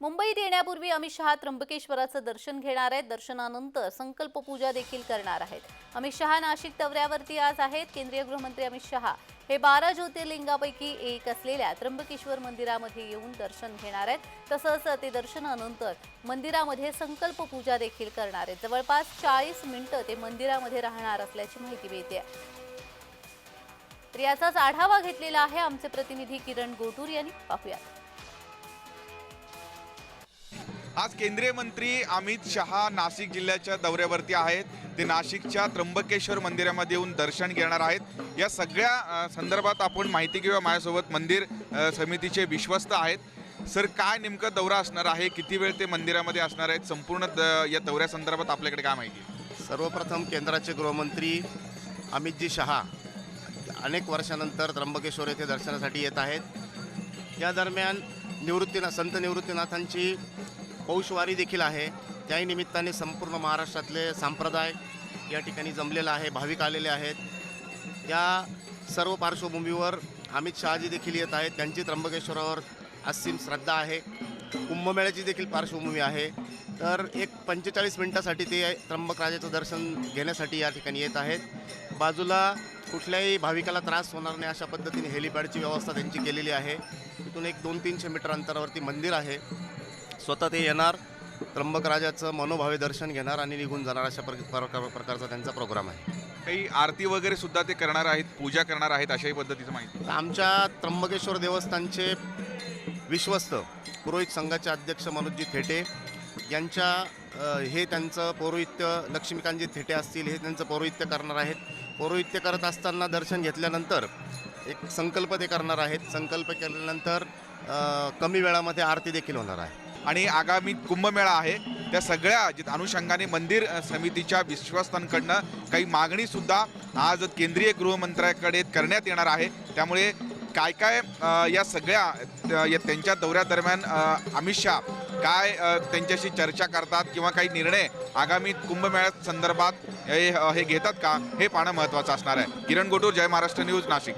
मुंबईत येण्यापूर्वी अमित शहा त्र्यंबकेश्वराचं दर्शन घेणार आहेत. दर्शनानंतर संकल्प पूजा देखील करणार आहेत. अमित शहा नाशिक दौऱ्यावरती आज आहेत. केंद्रीय गृहमंत्री अमित शहा हे बारा ज्योतिर्लिंगापैकी एक असलेल्या त्र्यंबकेश्वर मंदिरामध्ये येऊन दर्शन घेणार आहेत. तसंच ते दर्शनानंतर मंदिरामध्ये संकल्प पूजा देखील करणार आहेत. जवळपास चाळीस मिनिटं ते मंदिरामध्ये राहणार असल्याची माहिती मिळते तर याचाच आढावा घेतलेला आहे आमचे प्रतिनिधी किरण गोटूर यांनी. पाहूयात. आज केंद्रीय मंत्री अमित शहा नाशिक जिल्ह्याच्या दौऱ्यावरती आहेत. ते नाशिकच्या त्र्यंबकेश्वर मंदिरामध्ये येऊन दर्शन घेणार आहेत. या सगळ्या संदर्भात आपण माहिती घेऊया. माझ्यासोबत मंदिर समितीचे विश्वस्त आहेत. सर काय नेमकं दौरा असणार आहे? किती वेळ ते मंदिरामध्ये असणार आहेत? संपूर्ण द- या दौऱ्यासंदर्भात आपल्याकडे काय माहिती आहे? सर्वप्रथम केंद्राचे गृहमंत्री अमितजी शहा अनेक वर्षानंतर त्र्यंबकेश्वर येथे दर्शनासाठी येत आहेत. या दरम्यान निवृत्तीना संत निवृत्तीनाथांची पौषवारी देखील आहे. त्याही निमित्ताने संपूर्ण महाराष्ट्रातले संप्रदाय या ठिकाणी जमलेला आहे भाविक आलेले आहेत. या सर्व पार्श्वभूमीवर अमित शहाजी देखील येत आहेत. त्यांची त्र्यंबकेश्वरावर असीम श्रद्धा आहे. कुंभमेळ्याची देखील पार्श्वभूमी आहे. तर एक पंचेचाळीस मिनिटासाठी ते त्र्यंबक राजाचं दर्शन घेण्यासाठी या ठिकाणी येत आहेत. बाजूला कुठल्याही भाविकाला त्रास होणार नाही अशा पद्धतीने हेलिपॅडची व्यवस्था त्यांची केलेली आहे. तिथून एक दोन तीनशे मीटर अंतरावरती मंदिर आहे. स्वतः ते येणार त्र्यंबक राजाचं मनोभावे दर्शन घेणार आणि निघून जाणार अशा प्रक- प्रकार प्रकारचा त्यांचा प्रोग्राम आहे. काही आरती वगैरे सुद्धा ते करणार आहेत पूजा करणार आहेत अशाही पद्धतीचं माहिती. आमच्या त्र्यंबकेश्वर देवस्थानचे विश्वस्त पुरोहित संघाचे अध्यक्ष मनोजजी थेटे यांच्या हे त्यांचं पौरोहित्य लक्ष्मीकांतजी थेटे असतील हे त्यांचं पौरोहित्य करणार आहेत. पौरोहित्य करत असताना दर्शन घेतल्यानंतर एक संकल्प ते करणार आहेत. संकल्प केल्यानंतर कमी वेळामध्ये आरती देखील होणार आहे. आणि आगामी कुंभमेळा आहे. त्या सगळ्या जित अनुषंगाने मंदिर समितीच्या विश्वस्तांकडनं काही मागणीसुद्धा आज केंद्रीय गृहमंत्र्याकडे करण्यात येणार आहे. त्यामुळे काय काय या सगळ्या या त्यांच्या दौऱ्यादरम्यान अमित शहा काय त्यांच्याशी चर्चा करतात किंवा काही निर्णय आगामी कुंभमेळ्या संदर्भात हे हे घेतात का हे पाहणं महत्त्वाचं असणार आहे. किरण गोटूर जय महाराष्ट्र न्यूज नाशिक.